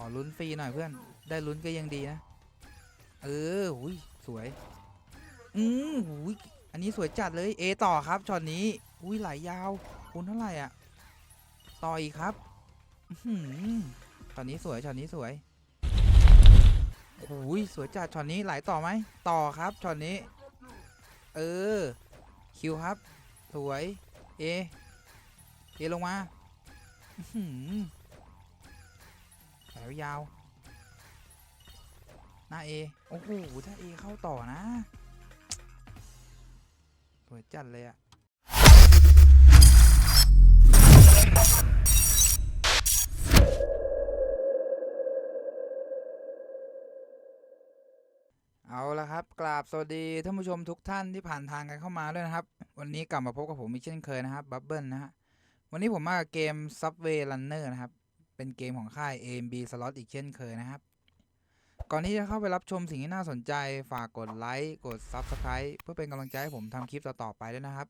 ขอลุ้นฟรีหน่อยเพื่อน ได้ลุ้นก็ยังดีนะ เออหุยสวย อืมหุยอันนี้สวยจัดเลย เอต่อครับช็อตนี้อุ้ยไหลยาวคูณเท่าไหร่อะ ต่ออีกครับอื้อหือช็อตนี้สวยช็อตนี้สวยหุยสวยจัดช็อตนี้ไหลต่อไหม ต่อครับช็อตนี้ เออ คิวครับ สวย เอ เอลงมาอื้อหือแถว ยาวหน้าเอโอ้โหถ้าเอเข้าต่อนะสวยจัดเลยอะเอาละครับ กราบสวัสดีท่านผู้ชมทุกท่านที่ผ่านทางกันเข้ามาด้วยนะครับ วันนี้กลับมาพบกับผมอีกเช่นเคยนะครับ บับเบิลนะฮะ วันนี้ผมมากับเกม Subway Runner นะครับ เป็นเกมของค่าย AMB Slot อีกเช่นเคยนะครับ ก่อนที่จะเข้าไปรับชมสิ่งที่น่าสนใจ ฝากกดไลค์ กด Subscribe เพื่อเป็นกำลังใจให้ผมทำคลิปต่อๆไปด้วยนะครับ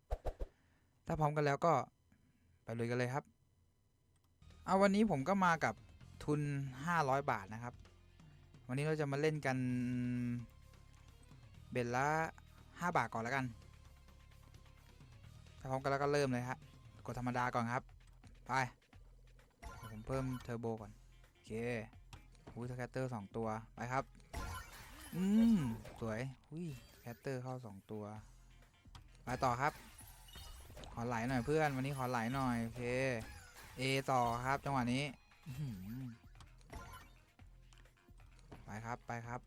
ถ้าพร้อมกันแล้วก็ไปลุยกันเลยครับ เอาวันนี้ผมก็มากับทุน 500 บาทนะครับ วันนี้เราจะมาเล่นกันเบ็ดละ 5 บาทก่อนแล้วกัน ถ้าพร้อมกันแล้วก็เริ่มเลยครับกดธรรมดาก่อนครับ ไป ผมเพิ่มเทอร์โบก่อน โอเคอุ้ยสแคตเตอร์สองตัว ไปครับ อืม สวยอุ้ยแคตเตอร์เข้าสองตัว ไปต่อครับ ขอไหลหน่อยเพื่อน วันนี้ขอไหลหน่อย โอเค A ต่อครับ จังหวะนี้ไปครับไปครับ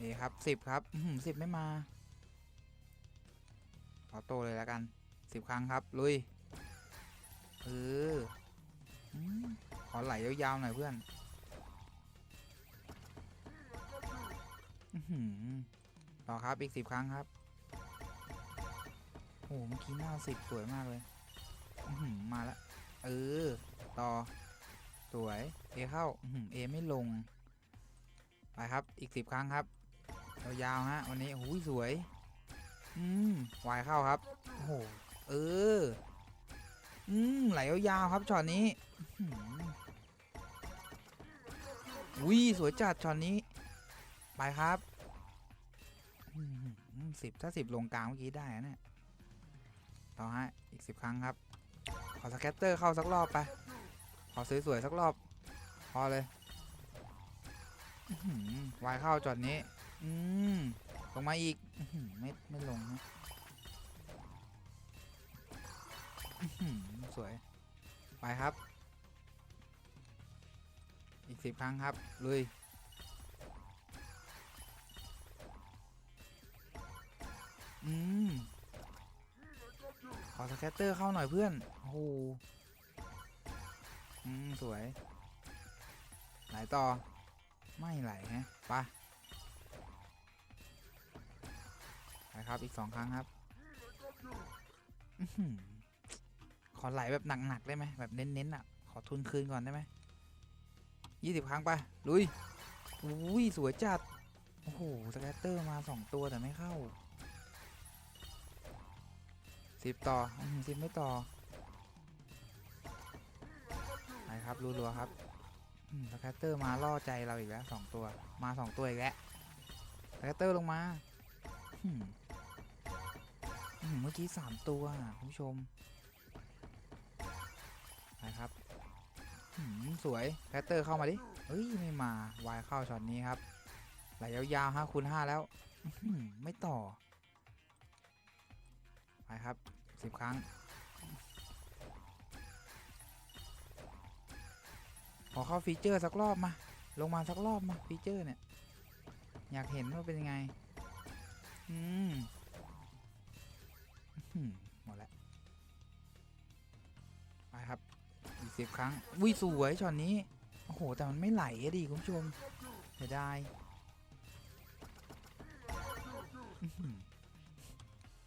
A ครับสิบครับสิบไม่มาขอโตเลยแล้วกันสิบครั้งครับ ลุยเออ อไหลยาวๆหน่อยเพื่อนต่อครับอีกสิบครั้งครับ โอ้โหเมื่อกี้หน้าสิบสวยมากเลยมาแล้วเออ ต่อ สวย เอเข้าเอไม่ลง ไปครับ อีกสิบครั้งครับยาวๆฮะ วันนี้โอ้โหสวย อืมวายเข้าครับ โอ้โห เออ อืมไหลยาวๆครับช็อตนี้ วิสวยจัดช็อตนี้ ไปครับสิบถ้าสิบลงกลางเมื่อกี้ได้นะเนี่ยต่อฮะ อีกสิบครั้งครับ ขอสแกตเตอร์เข้าสักรอบไป ขอสวยๆสักรอบ พอเลยวายเข้าจอดนี้ อืมลงมาอีกไม่ไม่ลงนะสวย ไปครับ อีกสิบครั้งครับ ลุย อืม ขอสแคตเตอร์เข้าหน่อยเพื่อน โอ้โห อืม สวย ไหลต่อ ไม่ไหลฮะไปไปครับ อีกสองครั้งครับอื้อหือขอไหลแบบหนักๆได้ไหมแบบเน้นๆอะ ขอทุนคืนก่อนได้ไหม ยี่สิบครั้งไปลุยอุ้ยสวยจัด โอ้โหสแกตเตอร์มาสองตัวแต่ไม่เข้าสิบต่อสิบไม่ต่อไปครับรัวๆครับสแคตเตอร์มาล่อใจเราอีกแล้วสองตัวมาสองตัวอีกแล้วสแคตเตอร์ลงมาเมื่อกี้สามตัวคุณผู้ชม สวยแคตเตอร์เข้ามาดิเอ้ยไม่มาวายเข้าช็อตนี้ครับไหลยาวๆฮะคูณห้าแล้วไม่ต่อไปครับสิบครั้ง ขอเข้าฟีเจอร์สักรอบมา ลงมาสักรอบมาฟีเจอร์เนี่ย อยากเห็นว่าเป็นยังไง อืม สิบครั้งวิสวยช็อตนี้ โอ้โห แต่มันไม่ไหลอะดิคุณผู้ชมเสียดาย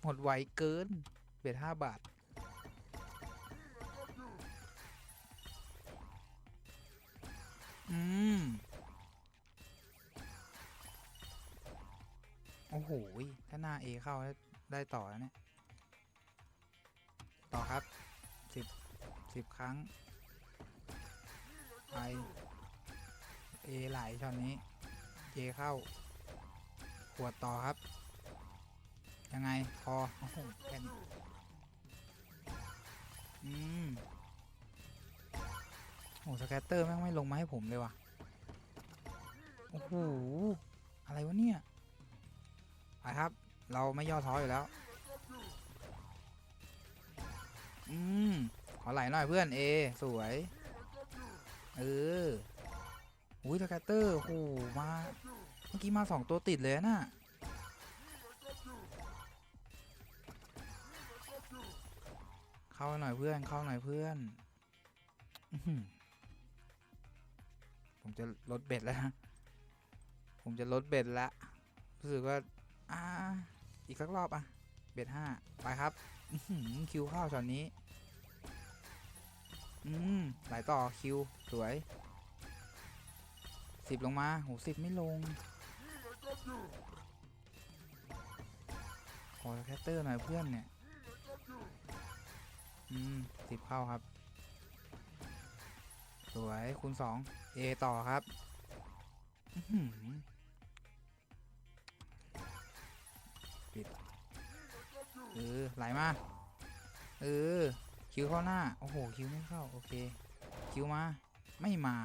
หมดไวเกินเบ็ดห้าบาท อืม โอ้โห ถ้าหน้า A เข้าได้ได้ต่อแล้วเนี่ย ต่อครับสิบสิบครั้ง ไปช็อตนี้เจเข้าขวดต่อครับ ยังไงพอโอ้โหแค่นี้อืมโอ้สแกตเตอร์แม่งไม่ลงมาให้ผมเลยว่ะโอ้โหอะไรวะเนี่ยไปครับ เราไม่ย่อท้ออยู่แล้ว อืมขอไหลหน่อยเพื่อนเอสวย เอออุ้ยสแกตเตอร์โหมา เมื่อกี้มาสองตัวติดเลยนะเข้าหน่อยเพื่อน เข้าหน่อยเพื่อนผมจะลดเบ็ดแล้วผมจะลดเบ็ดละรู้สึกว่าอ่าอีกสักรอบอะ เบ็ดห้าไปครับคิวเข้าช็อตนี้ อืมไหลต่อคิว สวยสิบลงมาโหสิบไม่ลง ขอแคตเตอร์หน่อยเพื่อนเนี่ย อืมสิบเข้าครับ สวยคูณสองเอต่อครับปิด เออ ไหลมา เออ คิวเข้าหน้า โอ้โห คิวไม่เข้า โอเค คิวมา ไม่มา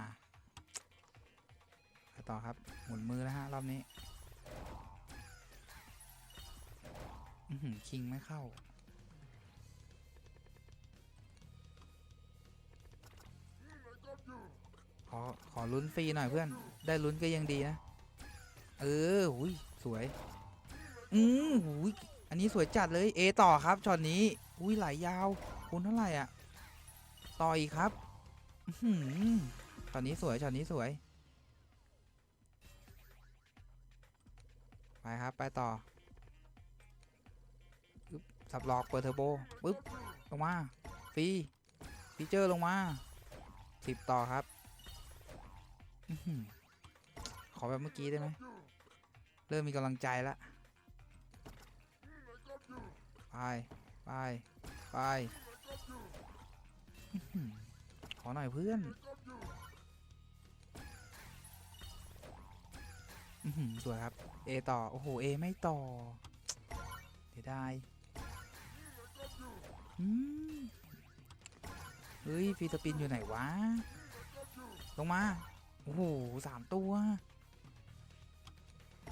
ไปต่อครับ หมุนมือแล้วฮะ รอบนี้อือหือคิงไม่เข้า ขอ ขอลุ้นฟรีหน่อยเพื่อน ได้ลุ้นก็ยังดีนะ เออหุยสวย อืมหุยอันนี้สวยจัดเลย เอต่อครับช็อตนี้ อุ้ยไหลยาว คุณเท่าไหร่อะ ต่ออีกครับอื้อหือช็อตนี้สวยช็อตนี้สวย ไปครับ ไปต่อปึ๊บสับหลอกเปิดเทอร์โบปึ๊บลงมาฟรีฟีเจอร์ลงมาสิบต่อครับอื้อหือขอแบบเมื่อกี้ได้ไหมเริ่มมีกำลังใจล้วไป ไป ไป ขอหน่อยเพื่อนสวยครับเอต่อ โอ้โหเอไม่ต่อเสียดายอืมเฮ้ยฟีสปินอยู่ไหนวะ ลงมา โอ้โหสามตัว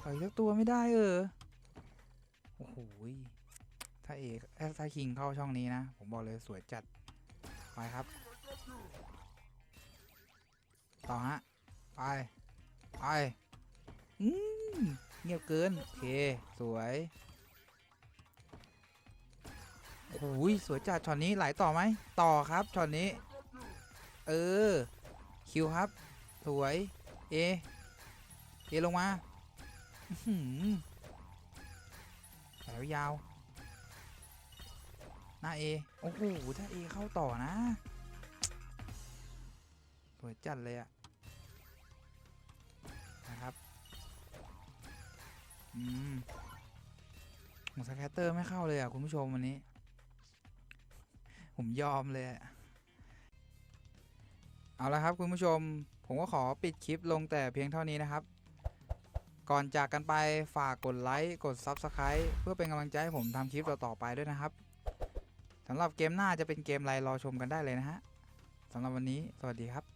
ปล่อยสักตัวไม่ได้เออ โอ้โหถ้าเอกถ้าคิงเข้าช่องนี้นะ ผมบอกเลยสวยจัด ไปครับ ต่อฮะ ไป ไป อืม เงียบเกิน โอเค สวยโอ้ยสวยจัดช็อตนี้ไหลต่อไหม ต่อครับช็อตนี้ เออ คิวครับ สวย เอ เอลงมาหือแถวยาว หน้าเอโอ้โหถ้าเอเข้าต่อนะสวยจัดเลยอะนะครับ อืมหมสแคตเตอร์ไม่เข้าเลยอะ คุณผู้ชมวันนี้ ผมยอมเลย เอาละครับคุณผู้ชม ผมก็ขอปิดคลิปลงแต่เพียงเท่านี้นะครับ ก่อนจากกันไปฝากกดไลค์ กด Subscribe เพื่อเป็นกำลังใจให้ผมทำคลิปต่อๆไปด้วยนะครับ สำหรับเกมหน้าจะเป็นเกมอะไรรอชมกันได้เลยนะฮะสำหรับวันนี้สวัสดีครับ